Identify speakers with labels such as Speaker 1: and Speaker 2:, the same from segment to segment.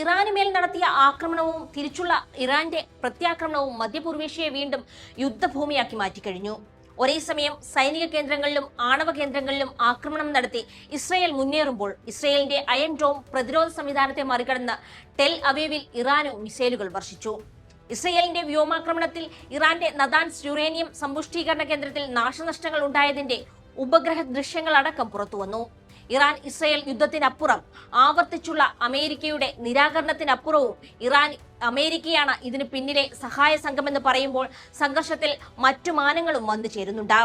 Speaker 1: ഇറാന് മേൽ നടത്തിയ ആക്രമണവും തിരിച്ചുള്ള ഇറാന്റെ പ്രത്യാക്രമണവും മധ്യപൂർവേഷ്യയെ വീണ്ടും യുദ്ധഭൂമിയാക്കി മാറ്റിക്കഴിഞ്ഞു. ഒരേ സമയം സൈനിക കേന്ദ്രങ്ങളിലും ആണവ കേന്ദ്രങ്ങളിലും ആക്രമണം നടത്തി ഇസ്രയേൽ മുന്നേറുമ്പോൾ ഇസ്രയേലിന്റെ അയൺ ഡോം പ്രതിരോധ സംവിധാനത്തെ മറികടന്ന് ടെൽ അവീവിൽ ഇറാനു മിസൈലുകൾ വർഷിച്ചു. ഇസ്രയേലിന്റെ വ്യോമാക്രമണത്തിൽ ഇറാന്റെ നദാൻസ് യുറേനിയം സമ്പുഷ്ടീകരണ കേന്ദ്രത്തിൽ നാശനഷ്ടങ്ങൾ ഉണ്ടായതിന്റെ ഉപഗ്രഹ ദൃശ്യങ്ങളടക്കം പുറത്തുവന്നു. ഇറാൻ ഇസ്രയേൽ യുദ്ധത്തിനപ്പുറം ആവർത്തിച്ചുള്ള അമേരിക്കയുടെ നിരാകരണത്തിനപ്പുറവും ഇറാൻ അമേരിക്കയാണ് ഇതിന് പിന്നിലെ സഹായ സംഘമെന്ന് പറയുമ്പോൾ സംഘർഷത്തിൽ മറ്റു മാനങ്ങളും വന്നു ചേരുന്നുണ്ട്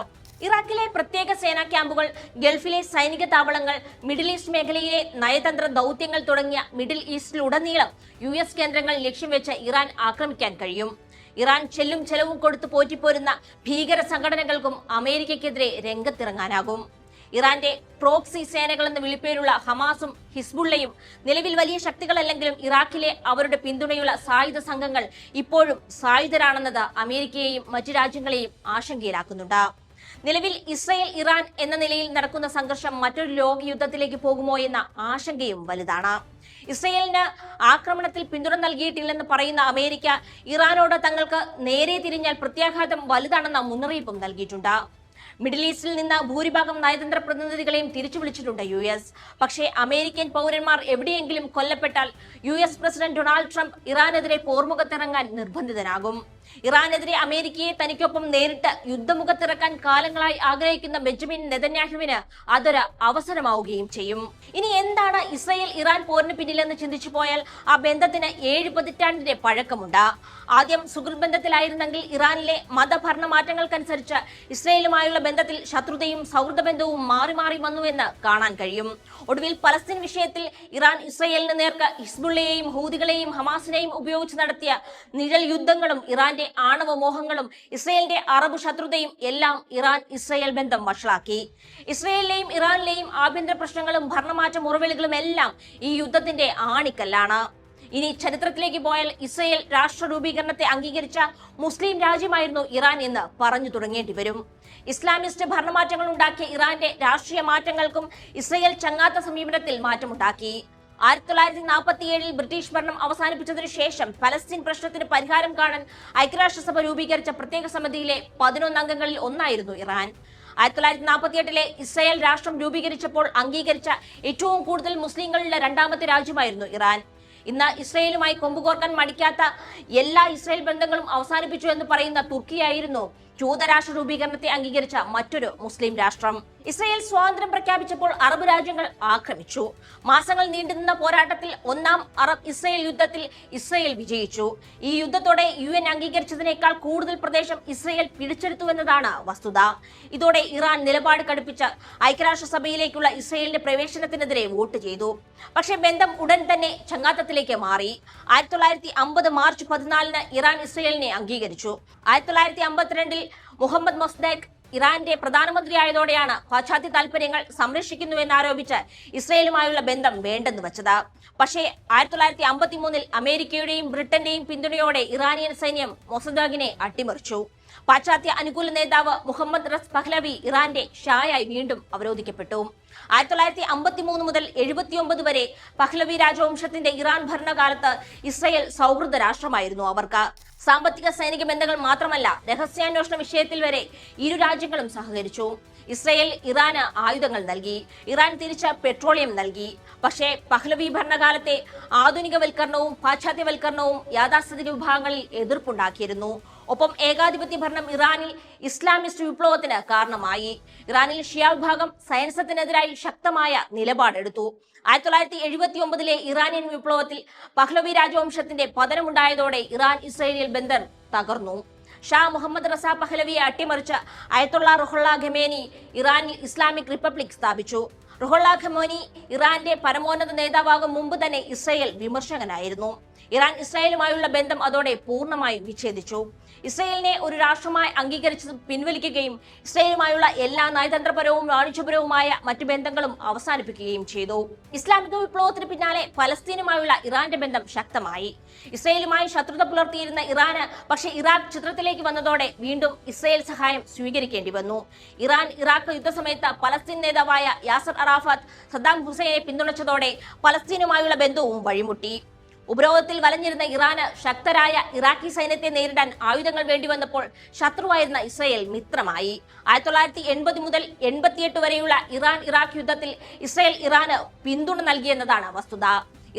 Speaker 1: ഇറാഖിലെ പ്രത്യേക സേനാ ക്യാമ്പുകൾ ഗൾഫിലെ സൈനിക താവളങ്ങൾ മിഡിൽ ഈസ്റ്റ് മേഖലയിലെ നയതന്ത്ര ദൗത്യങ്ങൾ തുടങ്ങിയ മിഡിൽ ഈസ്റ്റിലുടനീളം യു എസ് കേന്ദ്രങ്ങൾ ലക്ഷ്യം വെച്ച് ഇറാൻ ആക്രമിക്കാൻ കഴിയും. ഇറാൻ ചെല്ലും ചെലവും കൊടുത്തു പോറ്റിപ്പോരുന്ന ഭീകര സംഘടനകൾക്കും അമേരിക്കയ്ക്കെതിരെ രംഗത്തിറങ്ങാനാകും. ഇറാന്റെ പ്രോക്സി സേനകളെന്ന് വിളിപ്പേരുള്ള ഹമാസും ഹിസ്ബുള്ളയും നിലവിൽ വലിയ ശക്തികളല്ലെങ്കിലും ഇറാഖിലെ അവരുടെ പിന്തുണയുള്ള സായുധ സംഘങ്ങൾ ഇപ്പോഴും സായുധരാണെന്നത് അമേരിക്കയെയും മറ്റു രാജ്യങ്ങളെയും ആശങ്കയിലാക്കുന്നുണ്ട്. നിലവിൽ ഇസ്രയേൽ ഇറാൻ എന്ന നിലയിൽ നടക്കുന്ന സംഘർഷം മറ്റൊരു ലോക യുദ്ധത്തിലേക്ക് പോകുമോ എന്ന ആശങ്കയും വലുതാണ്. ഇസ്രയേലിന് ആക്രമണത്തിൽ പിന്തുണ നൽകിയിട്ടില്ലെന്ന് പറയുന്ന അമേരിക്ക ഇറാനോട് തങ്ങൾക്ക് നേരെ തിരിഞ്ഞാൽ പ്രത്യാഘാതം വലുതാണെന്ന മുന്നറിയിപ്പും നൽകിയിട്ടുണ്ട്. മിഡിൽ ഈസ്റ്റിൽ നിന്ന് ഭൂരിഭാഗം നയതന്ത്ര പ്രതിനിധികളെയും തിരിച്ചു വിളിച്ചിട്ടുണ്ട് യു എസ്. പക്ഷേ അമേരിക്കൻ പൗരന്മാർ എവിടെയെങ്കിലും കൊല്ലപ്പെട്ടാൽ U S president Donald Trump ഇറാനെതിരെ പോർമുഖത്തിറങ്ങാൻ നിർബന്ധിതനാകും ഇറാനെതിരെ അമേരിക്കയെ തനിക്കൊപ്പം നേരിട്ട് യുദ്ധമുഖത്തിറക്കാൻ കാലങ്ങളായി ആഗ്രഹിക്കുന്ന ബെഞ്ചമിൻ നെതന്യാഹുവിന് അതൊരു അവസരമാവുകയും ചെയ്യും. ഇനി എന്താണ് ഇസ്രയേൽ ഇറാൻ പോരിന് പിന്നിലെന്ന് ചിന്തിച്ചു പോയാൽ ആ ബന്ധത്തിന് ഏഴ് പതിറ്റാണ്ടിന്റെ പഴക്കമുണ്ട്. ആദ്യം സുഹൃത് ബന്ധത്തിലായിരുന്നെങ്കിൽ ഇറാനിലെ മതഭരണ മാറ്റങ്ങൾക്കനുസരിച്ച് ഇസ്രയേലുമായുള്ള ബന്ധത്തിൽ ശത്രുതയും സൗഹൃദ ബന്ധവും മാറി മാറി വന്നുവെന്ന് കാണാൻ കഴിയും. ഒടുവിൽ പലസ്തീൻ വിഷയത്തിൽ ഇറാൻ ഇസ്രയേലിന് നേർക്ക് ഹിസ്ബുള്ളയെയും ഹൂദികളെയും ഹമാസിനെയും ഉപയോഗിച്ച് നടത്തിയ നിഴൽ യുദ്ധങ്ങളും ഇറാന്റെ ആണവ മോഹങ്ങളും ഇസ്രയേലിന്റെ അറബ് ശത്രുതയും എല്ലാം ഇറാൻ ഇസ്രയേൽ ബന്ധം വഷളാക്കി. ഇസ്രയേലിലെയും ഇറാനിലെയും ആഭ്യന്തര പ്രശ്നങ്ങളും ഭരണമാറ്റ മുറവിളികളും എല്ലാം ഈ യുദ്ധത്തിന്റെ ആണിക്കല്ലാണ്. ഇനി ചരിത്രത്തിലേക്ക് പോയാൽ ഇസ്രയേൽ രാഷ്ട്ര രൂപീകരണത്തെ അംഗീകരിച്ച മുസ്ലിം രാജ്യമായിരുന്നു ഇറാൻ എന്ന് പറഞ്ഞു തുടങ്ങേണ്ടി വരും. ഇസ്ലാമിസ്റ്റ് ഭരണമാറ്റങ്ങൾ ഉണ്ടാക്കിയ ഇറാന്റെ രാഷ്ട്രീയ മാറ്റങ്ങൾക്കും ഇസ്രയേൽ ചങ്ങാത്ത സമീപനത്തിൽ മാറ്റമുണ്ടാക്കി. ആയിരത്തി തൊള്ളായിരത്തി നാൽപ്പത്തി ഏഴിൽ ബ്രിട്ടീഷ് ഭരണം അവസാനിപ്പിച്ചതിനു ശേഷം ഫലസ്തീൻ പ്രശ്നത്തിന് പരിഹാരം കാണാൻ ഐക്യരാഷ്ട്രസഭ രൂപീകരിച്ച പ്രത്യേക സമിതിയിലെ പതിനൊന്ന് അംഗങ്ങളിൽ ഒന്നായിരുന്നു ഇറാൻ. ആയിരത്തി തൊള്ളായിരത്തി നാൽപ്പത്തി എട്ടിലെ ഇസ്രായേൽ രാഷ്ട്രം രൂപീകരിച്ചപ്പോൾ അംഗീകരിച്ച ഏറ്റവും കൂടുതൽ മുസ്ലിങ്ങളുടെ രണ്ടാമത്തെ രാജ്യമായിരുന്നു ഇറാൻ. ഇന്ന് ഇസ്രയേലുമായി കൊമ്പുകോർക്കാൻ മടിക്കാത്ത എല്ലാ ഇസ്രയേൽ ബന്ധങ്ങളും അവസാനിപ്പിച്ചു എന്ന് പറയുന്ന തുർക്കിയായിരുന്നു ജൂതരാഷ്ട്ര രൂപീകരണത്തെ അംഗീകരിച്ച മറ്റൊരു മുസ്ലിം രാഷ്ട്രം. ഇസ്രയേൽ സ്വാതന്ത്ര്യം പ്രഖ്യാപിച്ചപ്പോൾ അറബ് രാജ്യങ്ങൾ ആക്രമിച്ചു. മാസങ്ങൾ നീണ്ടുനിന്ന പോരാട്ടത്തിൽ ഒന്നാം അറബ് ഇസ്രയേൽ യുദ്ധത്തിൽ ഇസ്രയേൽ വിജയിച്ചു. ഈ യുദ്ധത്തോടെ യു എൻ അംഗീകരിച്ചതിനേക്കാൾ കൂടുതൽ പ്രദേശം ഇസ്രയേൽ പിടിച്ചെടുത്തുവെന്നതാണ് വസ്തുത. ഇതോടെ ഇറാൻ നിലപാട് കടുപ്പിച്ച് ഐക്യരാഷ്ട്രസഭയിലേക്കുള്ള ഇസ്രയേലിന്റെ പ്രവേശനത്തിനെതിരെ വോട്ട് ചെയ്തു. പക്ഷേ ബന്ധം ഉടൻ തന്നെ ചങ്ങാത്തത്തിലേക്ക് മാറി. ആയിരത്തി തൊള്ളായിരത്തി അമ്പത് മാർച്ച് പതിനാലിന് ഇറാൻ ഇസ്രയേലിനെ അംഗീകരിച്ചു. ആയിരത്തി തൊള്ളായിരത്തി അമ്പത്തിരണ്ടിൽ മുഹമ്മദ് മൊസ്ദാഖ് ഇറാന്റെ പ്രധാനമന്ത്രിയായതോടെയാണ് പാശ്ചാത്യ താല്പര്യങ്ങൾ സംരക്ഷിക്കുന്നുവെന്നാരോപിച്ച് ഇസ്രയേലുമായുള്ള ബന്ധം വേണ്ടെന്ന് വെച്ചത്. പക്ഷേ ആയിരത്തി തൊള്ളായിരത്തി അമ്പത്തി മൂന്നിൽ അമേരിക്കയുടെയും ബ്രിട്ടന്റെയും പിന്തുണയോടെ ഇറാനിയൻ സൈന്യം മൊസദാഗിനെ അട്ടിമറിച്ചു. പാശ്ചാത്യ അനുകൂല നേതാവ് മുഹമ്മദ് റസ് പഹ്ലവി ഇറാന്റെ ഷായായി വീണ്ടും അവരോധിക്കപ്പെട്ടു. ആയിരത്തി തൊള്ളായിരത്തി അമ്പത്തി മൂന്ന് മുതൽ എഴുപത്തിയൊമ്പത് വരെ പഹ്ലവി രാജവംശത്തിന്റെ ഇറാൻ ഭരണകാലത്ത് ഇസ്രയേൽ സൗഹൃദ രാഷ്ട്രമായിരുന്നു അവർക്ക്. സാമ്പത്തിക സൈനിക ബന്ധങ്ങൾ മാത്രമല്ല രഹസ്യാന്വേഷണ വിഷയത്തിൽ വരെ ഇരു രാജ്യങ്ങളും സഹകരിച്ചു. ഇസ്രയേൽ ഇറാന് ആയുധങ്ങൾ നൽകി ഇറാൻ തിരിച്ച് പെട്രോളിയം നൽകി. പക്ഷേ പഹ്ലവി ഭരണകാലത്തെ ആധുനികവൽക്കരണവും പാശ്ചാത്യവൽക്കരണവും യാഥാസ്ഥിതിക വിഭാഗങ്ങളിൽ എതിർപ്പുണ്ടാക്കിയിരുന്നു. ഒപ്പം ഏകാധിപത്യ ഭരണം ഇറാനിൽ ഇസ്ലാമിസ്റ്റ് വിപ്ലവത്തിന് കാരണമായി. ഇറാനിൽ ഷിയ വിഭാഗം സയൻസത്തിനെതിരായി ശക്തമായ നിലപാടെടുത്തു. ആയിരത്തി തൊള്ളായിരത്തി എഴുപത്തി ഒമ്പതിലെ ഇറാനിയൻ വിപ്ലവത്തിൽ പഹ്ലവി രാജവംശത്തിന്റെ പതനമുണ്ടായതോടെ ഇറാൻ ഇസ്രയേലിൽ ബന്ധം തകർന്നു. ഷാ മുഹമ്മദ് റസ പഹ്ലവിയെ അട്ടിമറിച്ച അയത്തുള്ള റുഹുള്ള ഖമേനി ഇറാനിൽ ഇസ്ലാമിക് റിപ്പബ്ലിക് സ്ഥാപിച്ചു. റുഹുള്ള ഖമോനി ഇറാന്റെ പരമോന്നത നേതാവാകും മുമ്പ് തന്നെ ഇസ്രയേൽ വിമർശകനായിരുന്നു. ഇറാൻ ഇസ്രായേലുമായുള്ള ബന്ധം അതോടെ പൂർണമായും വിച്ഛേദിച്ചു. ഇസ്രയേലിനെ ഒരു രാഷ്ട്രമായി അംഗീകരിച്ചത് പിൻവലിക്കുകയും ഇസ്രയേലുമായുള്ള എല്ലാ നയതന്ത്രപരവും വാണിജ്യപരവുമായ മറ്റു ബന്ധങ്ങളും അവസാനിപ്പിക്കുകയും ചെയ്തു. ഇസ്ലാമിക വിപ്ലവത്തിന് പിന്നാലെ ഫലസ്തീനുമായുള്ള ഇറാന്റെ ബന്ധം ശക്തമായി. ഇസ്രയേലുമായി ശത്രുത പുലർത്തിയിരുന്ന ഇറാന് പക്ഷേ ഇറാഖ് ചിത്രത്തിലേക്ക് വന്നതോടെ വീണ്ടും ഇസ്രയേൽ സഹായം സ്വീകരിക്കേണ്ടി വന്നു. ഇറാൻ ഇറാഖ് യുദ്ധസമയത്ത് പലസ്തീൻ നേതാവായ യാസർ അറാഫത്ത് സദ്ദാം ഹുസൈനെ പിന്തുണച്ചതോടെ പലസ്തീനുമായുള്ള ബന്ധവും വഴിമുട്ടി. ഉപരോധത്തിൽ വലഞ്ഞിരുന്ന ഇറാന് ശക്തരായ ഇറാഖി സൈന്യത്തെ നേരിടാൻ ആയുധങ്ങൾ വേണ്ടിവന്നപ്പോൾ ശത്രുവായിരുന്ന ഇസ്രയേൽ മിത്രമായി. ആയിരത്തി തൊള്ളായിരത്തി എൺപത് മുതൽ എൺപത്തിയെട്ട് വരെയുള്ള ഇറാൻ ഇറാഖ് യുദ്ധത്തിൽ ഇസ്രയേൽ ഇറാന് പിന്തുണ നൽകിയെന്നതാണ് വസ്തുത.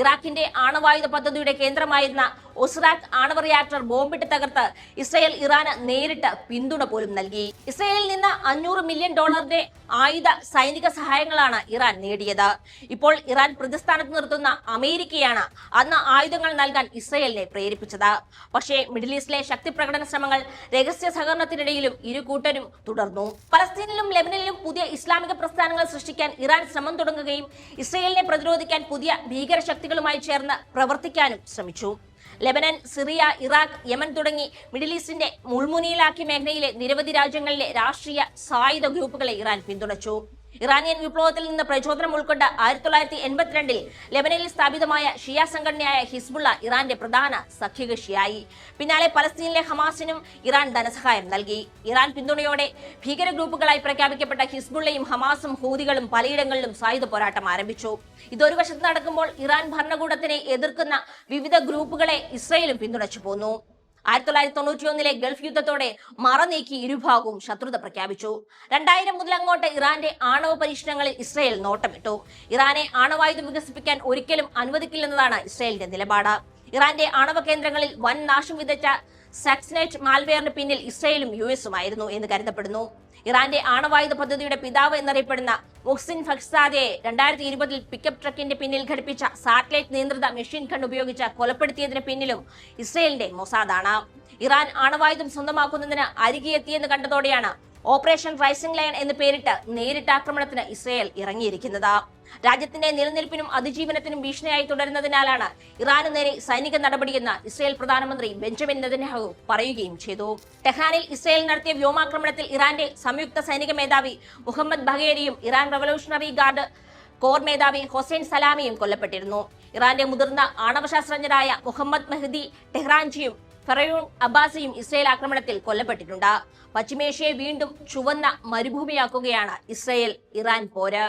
Speaker 1: ഇറാഖിന്റെ ആണവായുധ പദ്ധതിയുടെ കേന്ദ്രമായിരുന്ന ഒസ്രാഖ് ആണവ റിയാക്ടർ ബോംബിട്ട് തകർത്ത് ഇസ്രയേൽ ഇറാന് നേരിട്ട് പിന്തുണ പോലും നൽകി. ഇസ്രയേലിൽ നിന്ന് അഞ്ഞൂറ് മില്യൺ ഡോളറിന്റെ ആയുധ സൈനിക സഹായങ്ങളാണ് ഇറാൻ നേടിയത്. ഇപ്പോൾ ഇറാൻ പ്രതിസ്ഥാനത്ത് നിർത്തുന്ന അമേരിക്കയാണ് അന്ന് ആയുധങ്ങൾ നൽകാൻ ഇസ്രയേലിനെ പ്രേരിപ്പിച്ചത്. പക്ഷേ മിഡിൽ ഈസ്റ്റിലെ ശക്തി പ്രകടന ശ്രമങ്ങൾ രഹസ്യ സഹകരണത്തിനിടയിലും ഇരു കൂട്ടരും തുടർന്നു. പലസ്തീനിലും ലെബനനിലും പുതിയ ഇസ്ലാമിക പ്രസ്ഥാനങ്ങൾ സൃഷ്ടിക്കാൻ ഇറാൻ ശ്രമം തുടങ്ങുകയും ഇസ്രയേലിനെ പ്രതിരോധിക്കാൻ പുതിയ ഭീകരശക്തികളുമായി ചേർന്ന് പ്രവർത്തിക്കാനും ശ്രമിച്ചു. ലെബനൻ സിറിയ ഇറാഖ് യമൻ തുടങ്ങി മിഡിൽ ഈസ്റ്റിന്റെ മുൾമുനയിലാക്കിയ മേഖലയിലെ നിരവധി രാജ്യങ്ങളിലെ രാഷ്ട്രീയ സായുധ ഗ്രൂപ്പുകളെ ഇറാൻ പിന്തുണച്ചു. ഇറാനിയൻ വിപ്ലവത്തിൽ നിന്ന് പ്രചോദനം ഉൾക്കൊണ്ട് ആയിരത്തി തൊള്ളായിരത്തി എൺപത്തിരണ്ടിൽ ലെബനനിൽ സ്ഥാപിതമായ ഷിയ സംഘടനയായ ഹിസ്ബുള്ള ഇറാന്റെ പ്രധാന സഖ്യകക്ഷിയായി. പിന്നാലെ പലസ്തീനിലെ ഹമാസിനും ഇറാൻ ധനസഹായം നൽകി. ഇറാൻ പിന്തുണയോടെ ഭീകര ഗ്രൂപ്പുകളായി പ്രഖ്യാപിക്കപ്പെട്ട ഹിസ്ബുള്ളയും ഹമാസും ഹൂതികളും പലയിടങ്ങളിലും സായുധ പോരാട്ടം ആരംഭിച്ചു. ഇതൊരു വശത്ത് നടക്കുമ്പോൾ ഇറാൻ ഭരണകൂടത്തിനെ എതിർക്കുന്ന വിവിധ ഗ്രൂപ്പുകളെ ഇസ്രയേലും പിന്തുണച്ചു പോന്നു. ആയിരത്തി തൊള്ളായിരത്തി തൊണ്ണൂറ്റിയൊന്നിലെ ഗൾഫ് യുദ്ധത്തോടെ മറനീക്കി ഇരുഭാഗവും ശത്രുത പ്രഖ്യാപിച്ചു. രണ്ടായിരം മുതൽ അങ്ങോട്ട് ഇറാന്റെ ആണവ പരീക്ഷണങ്ങളിൽ ഇസ്രയേൽ നോട്ടമിട്ടു. ഇറാനെ ആണവായുധം വികസിപ്പിക്കാൻ ഒരിക്കലും അനുവദിക്കില്ലെന്നതാണ് ഇസ്രയേലിന്റെ നിലപാട്. ഇറാന്റെ ആണവ കേന്ദ്രങ്ങളിൽ വൻ നാശം വിതച്ച സാക്സിനേറ്റ് മാൽവെയറിന് പിന്നിൽ ഇസ്രയേലും യു എസുമായിരുന്നു എന്ന് കരുതപ്പെടുന്നു. ഇറാന്റെ ആണവായുധ പദ്ധതിയുടെ പിതാവ് എന്നറിയപ്പെടുന്ന മുഹ്സിൻ ഫക്സാദയെ രണ്ടായിരത്തി ഇരുപതിൽ പിക്കപ്പ് ട്രക്കിന്റെ പിന്നിൽ ഘടിപ്പിച്ച സാറ്റലൈറ്റ് നിയന്ത്രിത മെഷീൻ ഗൺ ഉപയോഗിച്ച് കൊലപ്പെടുത്തിയതിന് പിന്നിലും ഇസ്രയേലിന്റെ മൊസാദാണ്. ഇറാൻ ആണവായുധം സ്വന്തമാക്കുന്നതിന് അരികെയെത്തിയെന്ന് കണ്ടതോടെയാണ് ഓപ്പറേഷൻ റൈസിംഗ് ലൈൻ എന്ന് പേരിട്ട് നേരിട്ട് ആക്രമണത്തിന് ഇസ്രയേൽ ഇറങ്ങിയിരിക്കുന്നത്. രാജ്യത്തിന്റെ നിലനിൽപ്പിനും അതിജീവനത്തിനും ഭീഷണിയായി തുടരുന്നതിനാലാണ് ഇറാനു നേരെ സൈനിക നടപടിയെന്ന് ഇസ്രയേൽ പ്രധാനമന്ത്രി ബെഞ്ചമിൻ നെതന്യാഹു പറയുകയും ചെയ്തു. ടെഹാനിൽ ഇസ്രയേൽ നടത്തിയ വ്യോമാക്രമണത്തിൽ ഇറാന്റെ സംയുക്ത സൈനിക മേധാവി മുഹമ്മദ് ബഹേരിയും ഇറാൻ റവല്യൂഷണറി ഗാർഡ് കോർ മേധാവി ഹൊസൈൻ സലാമിയും കൊല്ലപ്പെട്ടിരുന്നു. ഇറാന്റെ മുതിർന്ന ആണവശാസ്ത്രജ്ഞരായ മുഹമ്മദ് മെഹദി ടെഹ്റാൻജിയും ഫറയൂൺ അബ്ബാസിയും ഇസ്രയേൽ ആക്രമണത്തിൽ കൊല്ലപ്പെട്ടിട്ടുണ്ട്. പശ്ചിമേഷ്യയെ വീണ്ടും ചുവന്ന മരുഭൂമിയാക്കുകയാണ് ഇസ്രയേൽ ഇറാൻ പോര്.